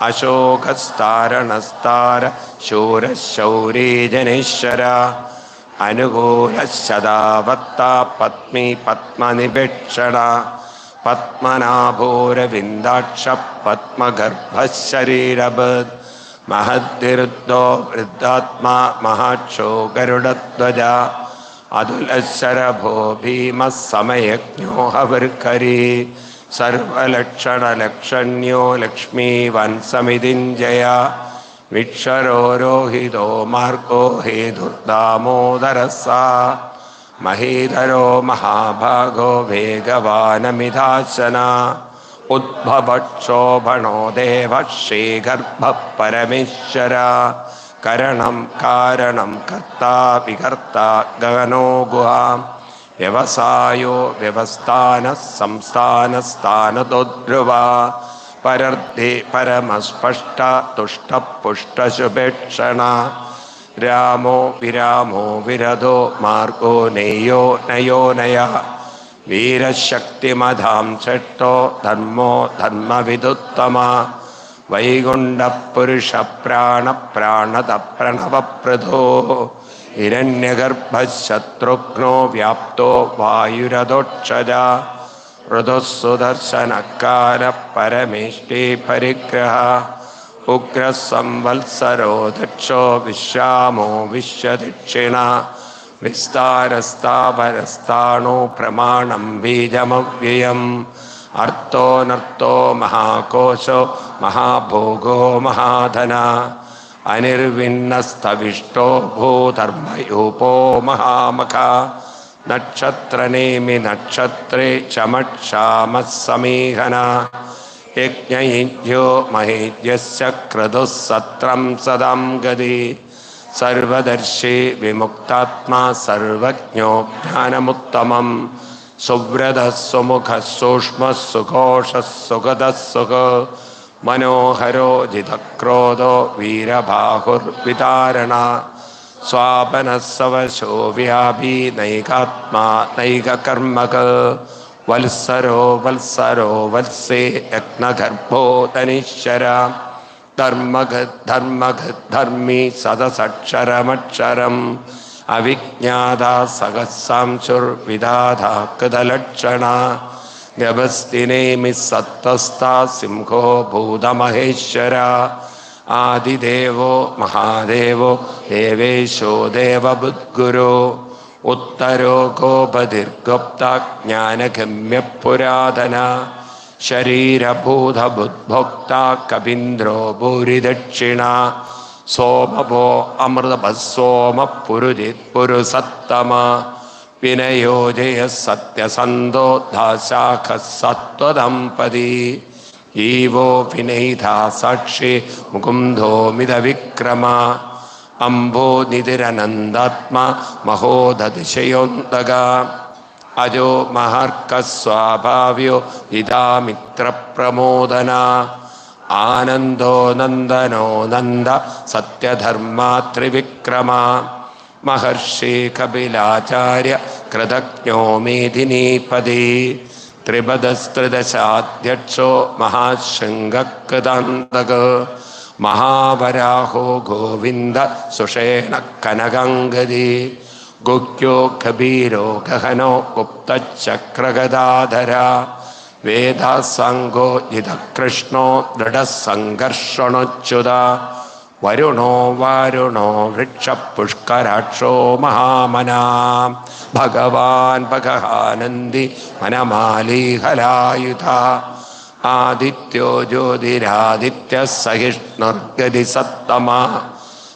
അശോകസ്താരണസ്താര ശൂരശൗരീജനീശ്വര അനുകൂല ശതാവത്ത പത്മി പത്മനിപേക്ഷണ പത്മനാഭൂരവിന്ദാക്ഷ പത്മഗർഭശരീരഭത് മഹദ്വിരുദ്ധോ വൃദ്ധാത്മാ മഹാക്ഷോ ഗരുഡധ്വജ അതുലശരഭോ ഭീമസമയജ്ഞോ सर्वलक्षणलक्षण्यो लक्ष्मीवंसमिदिञ्जया विक्षरो रोहितो मार्गो हेधुर्दामोदरः सा महीधरो महाभागो वेगवानमिधासना। उद्भवक्षोभणो देवः श्रीगर्भः परमेश्वर करणं कारणं कर्ता विकर्ता गगनो गुहाम् വ്യവസായോ വ്യവസ്ഥാന സംസ്ഥാനസ്ഥാനതോധ്രുവ പരർദ്ധി പരമസ്പഷ്ട തുഷ്ടപുഷ്ടശുഭേക്ഷണ രാമോ വിരാമോ വിരതോ മാർഗോ നെയ്യോ നയോ നയ വീരശക്തിമധാം ചട്ടോ ധർമ്മോ ധർമ്മവിദുത്തമ வைகுண்ட புருஷ பிராண பிராணத பிரணவப்பிரதோ हिरण्यगर्भशत्रुघ्नो व्याप्तो वायुरदोक्षजा ऋदुः सुदर्शनकारपरमेष्टे परिग्रह उग्रः संवत्सरो दक्षो विश्रामो विश्वदक्षिणा विस्तारस्तावरस्ताणो प्रमाणं बीजमव्ययम् அர்த்தோ நர்த்தோ மகாகோஷோ மகாபோகோ மகாதனா அனிர்விண்ணஸ்தவிஷ்டோ பூதர்மயூபோ மகாமகா நட்சத்திரநேமி நட்சத்திரே சமட்சாம சமீகனா யஜ்ஞோ மஹேஜ்ய கிருது சத்திரம் சதாம் கதி सर्वदर्शी विमुक्तात्मा सर्वज्ञो ज्ञानमुत्तमम् सुवृदः सुमुख सूक्ष्म सुघोष सुगदः सुख मनोहरो जितक्रोधो वीरबाहुर्वितारणा स्वापन सवशो व्यापी नैकात्मा नैककर्मक। वत्सरो वत्सरो वत्से यत्नगर्भो धनीश्वर धर्मघ धर्मघ धर्मी सदसक्षरम्क्षरम। अविज्ञाता सहसांशुर्विधाधा कृतलक्षणा गभस्तिनेमि सत्तस्ता सिंहो भूतमहेश्वरा। आदिदेवो महादेवो देवेशो देवबुद्गुरो। उत्तरो गोपधिर्गुप्ता ज्ञानगम्यपुरातना। शरीरभूतबुद्भोक्ता कवीन्द्रो भूरिदक्षिणा। സോമഭോ അമൃതഭ സോമ പുരുജിത് പുരുസത്തമ വിനയോ ജയ സത്യസന്തോ ദാശാഖ സത്വദമ്പതി ജീവോ വിനൈതാ സാക്ഷി മുകുന്ദോ മിത വിക്രമ അംബോ നിതിരനന്ദാത്മാ മഹോദതിശയോന്തക അജോ മഹർക്കസ്വാഭാവ്യോ ഇതാമിത്രപ്രമോദന ആനന്ദോ നന്ദനോ നന്ദ സത്യധർമാ ത്രിവിക്രമ. മഹർഷി കപിലാചാര്യ കൃതജ്ഞോ മേദിനീപതി ത്രിപദസ്ത്രിദശാധ്യക്ഷോ മഹാശൃംഗകൃതാന്തക. മഹാവരാഹോ ഗോവിന്ദ സുഷേണ കനകങ്കതി ഗുഹ്യോ കബീരോ ഗഹനോ ഗുപ്തചക്രഗദാധര. വേദാസംഗോ ജിതകൃഷ്ണോ ദൃഢസംഘർഷണോച്യുത. വരുണോ വാരുണോ വൃക്ഷപുഷ്കരാക്ഷോ മഹാമനാ. ഭഗവാൻ ഭഗഹാനന്ദി മനമാലീഹലായുധ. ആദിത്യോ ജ്യോതിരാദിത്യ സഹിഷ്ണുർഗതി സത്തമ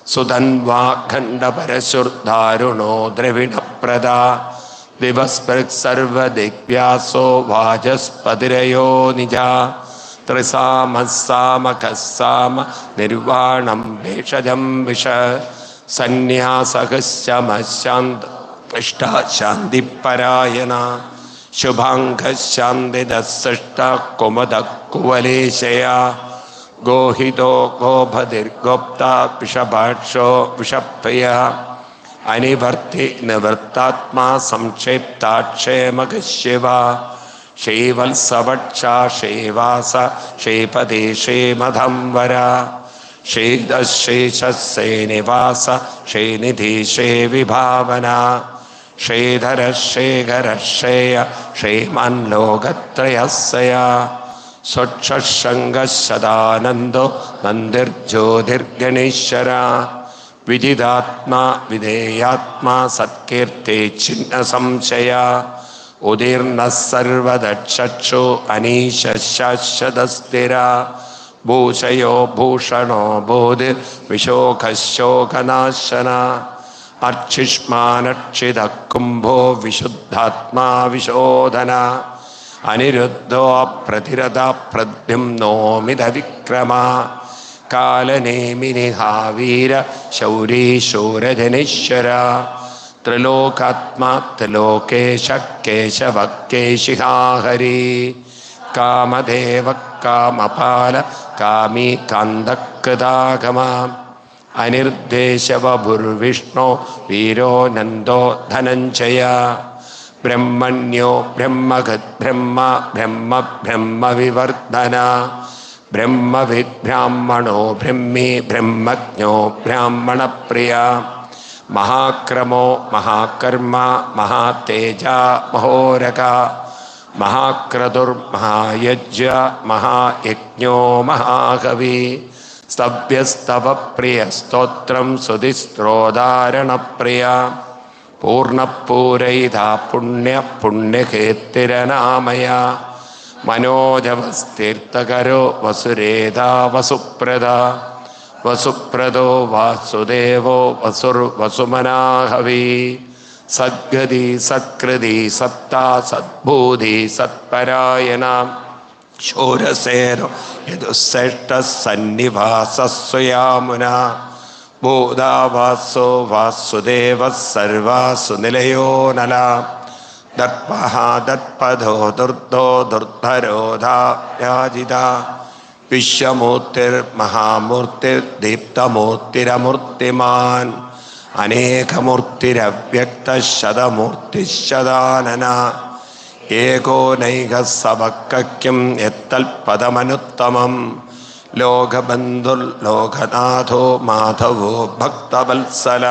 സുധൻവാഖണ്ഡപരശുർധാരുണോ ദ്രവിണപ്രദ. ദിവസ്പൃക് സർവദിഗ്വ്യാസോ दिवस्पृक्सर्वदिग्व्यासो वाचस्पतिरयो निजा। त्रिसामस्सामखस्साम निर्वाणं, भेषजं विष। सन्न्यासकश्चमश्चान्त इष्टा शान्तिपरायणा शुभाङ्गशान्तिदसृष्टा कुमदः कुवलेशया गोहितो गोभदिर्गोप्ता विषभाक्षो विषप्रियः अनिवर्तेन वर्तात्मा संक्षेप्ताक्षेमगशिवा शैवल्सवक्षा शैवास शैपदेशे मधंवरा शेदशेषसेनिवास शेनिधीशे विभावना शेधर शेखरशेय क्षेमन्लोकत्रयस्यया स्वक्षशङ्गः सदानन्दो मन्दिर्ज्योतिर्गणेश्वरा विदिदात्मा विधेयात्मा सत्कीर्ते छिन्नसंशया उदीर्णः सर्वदक्षक्षो अनीशशाश्वतस्थिरा भूषयो भूषणो बोधिर्विशोखशोकनाशना अर्चिष्मानक्षिदः कुम्भो विशुद्धात्मा विशोधना अनिरुद्धो प्रतिरदा प्रद्युम्नोमिधविक्रमा कालनेमिनि हा वीर शौरी शूरधनिश्वर त्रिलोकात्मा त्रिलोकेश केशवकेशिहा हरि कामपाल, कामी कान्दकृदागमा अनिर्देशवभुर्विष्णो, वीरो, नन्दो, धनञ्जय। ब्रह्मण्यो ब्रह्मगद्ब्रह्म ब्रह्म, ब्रह्मविवर्धन। ब्रह्मविद्ब्राह्मणो ब्रह्मी ब्रह्मज्ञो ब्राह्मणप्रिया महाक्रमो महाकर्मा महातेजा महोरका महाक्रतुर्महायज्ञ महायज्ञो महाकवि स्तव्यस्तव प्रियस्तोत्रं सुधिस्त्रोदारणप्रिया पूर्णपूरैधा पुण्यपुण्यकीर्तिरनामया മനോജവസ്തീർത്ഥകരോ വസുരേതാ വസുപ്രദ? വസുപ്രദോ വാസുദേവോ വസുർ വസുമനാഹവി? സദ്ഗതി സത്കൃതി സത്താ സദ്ഭൂതി സത്പരായണ. ശൂരസേനോ യദുശ്രേഷ്ഠ സന്നിവാസസ്വയാമുന ഭൂതാവാസോ വാസുദേവ സർവാസുനിലയോ നലാം നല ദർപ്പഹ ദർപ്പധോ ദുർദ്ധരോധാജിത ദുർധരോധാജിത വിശ്വമൂർത്തിർമഹാമൂർത്തിർ ദീപ്തമൂർത്തിരമൂർത്തിമാൻ അനേകമൂർത്തിരവ്യക്ത ശതമൂർത്തിശതാനന ഏകോ നൈക സവക്കും എത്തൽപദമനുത്തമം ലോകബന്ധുർലോകനാഥോ മാധവോ ഭക്തവത്സല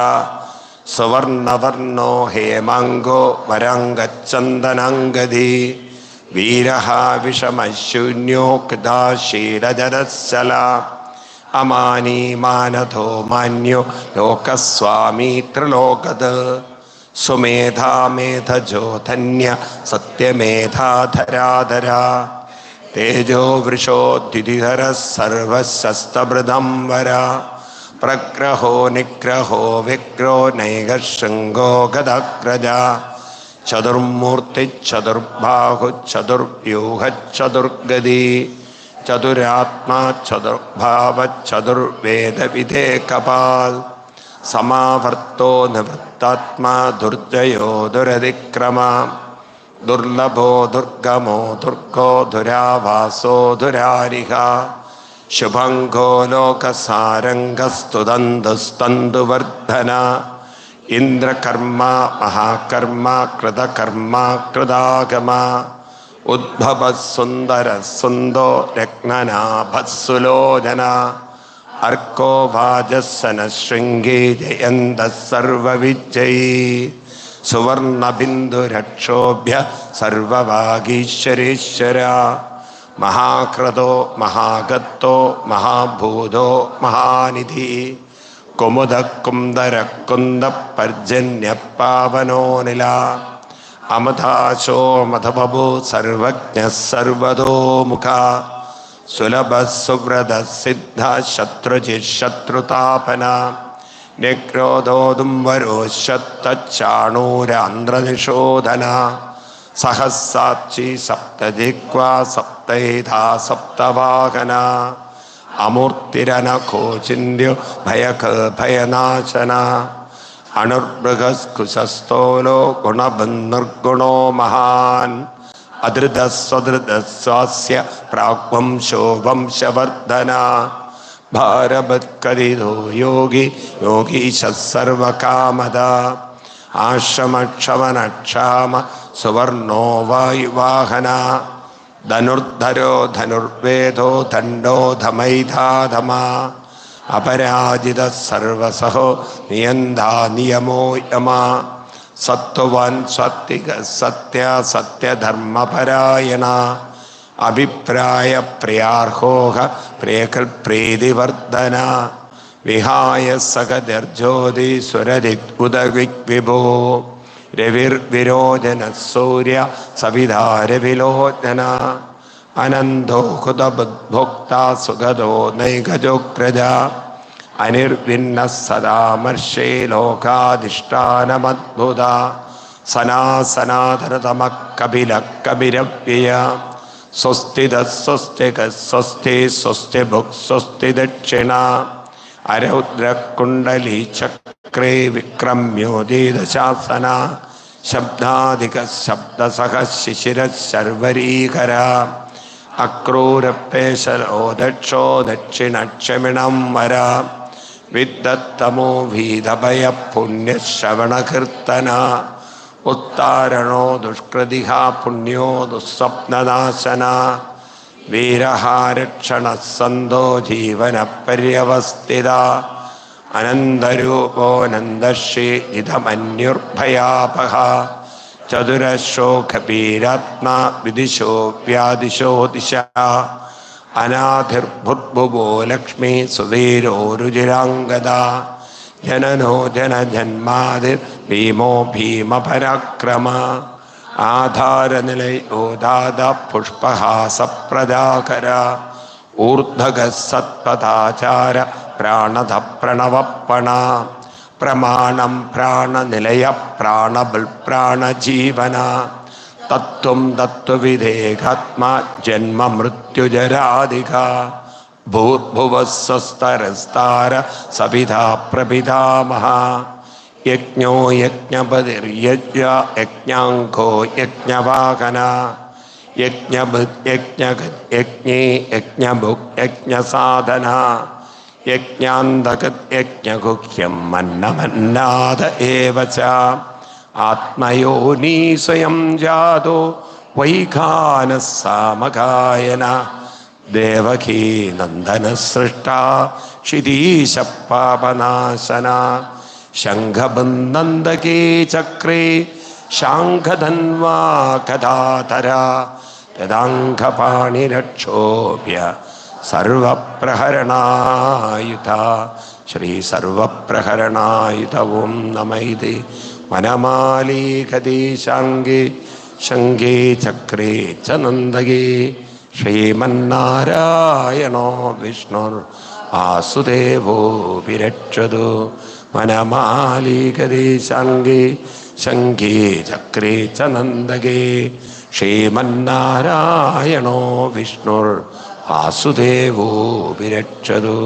സുവർണവർണോ ഹേമാങ്കോ വരാംഗച്ചന്ദനാംഗതി വീരഹ വിഷമശൂന്യോ കൃതാശീലജനസ്സല അമാനീ മാനധോ മാന്യോ ലോകസ്വാമി ത്രിലോകത്. സുമേധാമേധജോ ധന്യ സത്യമേധാധരാധര. തേജോ വൃഷോദ്യുതിധര സർവശസ്തഭൃതം വര प्रग्रहो निग्रहो विग्रो नैघ शृंगो गदग्रजा चतुर्मूर्तिचतुर्बाहुचतुर्व्यूहचतुर्गदी चतुरात्मा चतुर्भावचतुर्वेदविधे कपाल् समावर्तो निवृत्तात्मा दुर्जयो दुरधिक्रमा दुर्लभो दुर्गमो दुर्गो दुरावासो दुरारिहा। ശുഭങ്കോ ലോകസാരംഗസ്തുതന്തുസ്തന്തുവർദ്ധന ഇന്ദ്രകർമ്മ മഹാകർമ്മ കൃതകർമ്മ കൃതാഗമ. ഉദ്ഭവ സുന്ദര സുന്ദോ രത്നനാഭസുലോചന അർക്കോ വാജസ്സന ശൃംഗേ ജയന്ത സർവവിജയീ. സുവർണബിന്ദുരക്ഷോഭ്യ സർവവാഗീശ്വരേശ്വര. മഹാക്രതോ മഹാഗത്തോ മഹാഭൂതോ മഹാനിധി. കുമുദ കുന്ദര കുന്ദ പർജന്യ പാവനോ നില അമതാശോ മധബു സർവജ്ഞ സർവതോമുഖ സുലഭ സുവ്രത സിദ്ധ ശത്രുചി ശത്രുതാപന. നിക്രോധോദുംവരോശത്തച്ചാണൂരാന്ത്രനിഷോധന സഹസാക്ഷി സപ്തജിക്വാ സപ്തൈധാ സപ്തവാഹന. അമൂർത്തിരനഖോചിന്യോ ഭയക ഭയനാശന. അണുർമൃഗസ്കുശസ്തോലോ ഗുണബന്ധുർഗുണോ മഹാൻ. അധൃതസ്വധൃതസ്വാസ്യ പ്രാഗ്വംശോ വംശവർദ്ധന ഭാരവത്കരിതോ യോഗി യോഗീശ സർവകാമത. ആശ്രമക്ഷമനക്ഷാമ സുവർണോ വായുവാഹന ധനുർധരോ ധനുർവേദോ ദണ്ഡോ ധമൈധാധമ അപരാജിത സർവസഹോ നിയന്താ നിയമോ യമ. സത്വവാൻ സത്വിക സത്യ സത്യധർമ്മപരായണ. അഭിപ്രായ പ്രിയാർഹോഹ പ്രിയകൽ പ്രീതിവർദ്ധന വിഹായ ഉദവിക് സ്വരദിഗ്വിഭോ രവിർവിരോചന സൂര്യ സവിധാരവിലോചന അനന്തോ ഹുതബുദ്ഭോക്ത സുഗതോ നൈകജോഗ്രജ അനിർവിന്ന സദാമർഷേ ലോകാധിഷ്ഠാനമദ്ഭുത. സനാസനാതനതമ കപില കപിരവ്യയ സ്വസ്തിത സ്വസ്തിക സ്വസ്തി സ്വസ്തി ഭുക് സ്വസ്തി ദക്ഷിണ अरौद्रकुण्डली चक्रे विक्रम्यो देदशासना शिशिर शब्दसः शिशिरः शर्वरीकरा अक्रूरपेशलो दक्षो दक्षिणक्षमिणं वर। विद्दत्तमो भीदभयः पुण्यश्रवणकीर्तना उत्तारणो दुष्कृतिहा पुण्यो दुःस्वप्ननाशना സന്തോ ജീവന പര്യവസ്ഥിത അനന്തരൂപോനന്ദശ്രീ ഇതമന്യുർഭയാപഹ ചതുരശോഖപീരാത്മാ വിദിശോ വ്യാദിശോ ദിശ അനാഥിർഭുർഭുവോ ലക്ഷ്മി സുധീരോരുചിരാംഗത ജനനോ ജനജന്മാതിർ ഭീമോ ഭീമപരാക്രമ ആധാരനിലയോദാത പുഷ്പഹാസപ്രദാകര ഊർധഗ സത്പഥാചാര പ്രാണത പ്രണവപ്പണ പ്രമാണം പ്രാണനിലയ പ്രാണബൽ പ്രാണജീവന തത്വം തത്വവിധേകാത്മാ ജന്മ മൃത്യുജരാധിക ഭൂർഭുവസ്വസ്തരസ്താര സപിതാ പ്രപിതാമഹ यज्ञो यज्ञपतिर्यज्ञ यज्ञाङ्को यज्ञवाहना। यज्ञे यज्ञसाधना। यज्ञान्तकृत्यज्ञगुह्यं मन्नमन्नाद एव च। आत्मयोनी स्वयं जातो वैखानः सामगायन। देवकी नन्दनसृष्टा क्षितीशपापनाशना ശംഖബന്ധന്തകേ ചക്രേ ശാഖധന്വാ കഥാതര തദാംഘപാണിരക്ഷോഭ്യ സർവപ്രഹരണായുധ. ശ്രീ സർവപ്രഹരണായുധവും നമൈതി വനമാലീകതി ശാങ്കേ ശങ്കേ ചക്രേ ച നന്ദകേ. ശ്രീമന്നാരായണോ വിഷ്ണുർ വാസുദേവോ വിരക്ഷതു. വനമാലീകതി ശങ്കേ ശങ്കേ ചക്രേ ച നന്ദകേ ശ്രീമന്നാരായണോ വിഷ്ണുർ വാസുദേവോ വിരക്ഷതു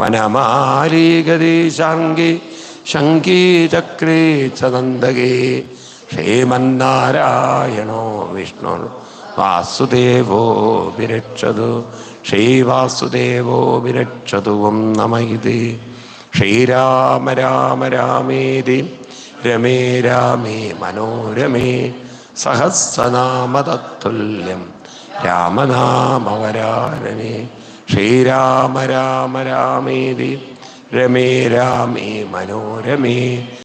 വനമാലീകരേ ശങ്കേ ശങ്കേ ചക്രേ ച നന്ദകേ ശ്രീമന്നാരായണോ വിഷ്ണുർ വാസുദേവോ വിരക്ഷതു ശ്രീവാസുദേവോ വിരക്ഷതു ഓം നമ ഇതി. ശ്രീരാമ രാമ രാമേതി രമേ രാമേ മനോരമേ സഹസ്രനാമതത്തുല്യം രാമനാമവരാരണേ. ശ്രീരാമ രാമ രാമേതി രമേ രാമേ മനോരമേ.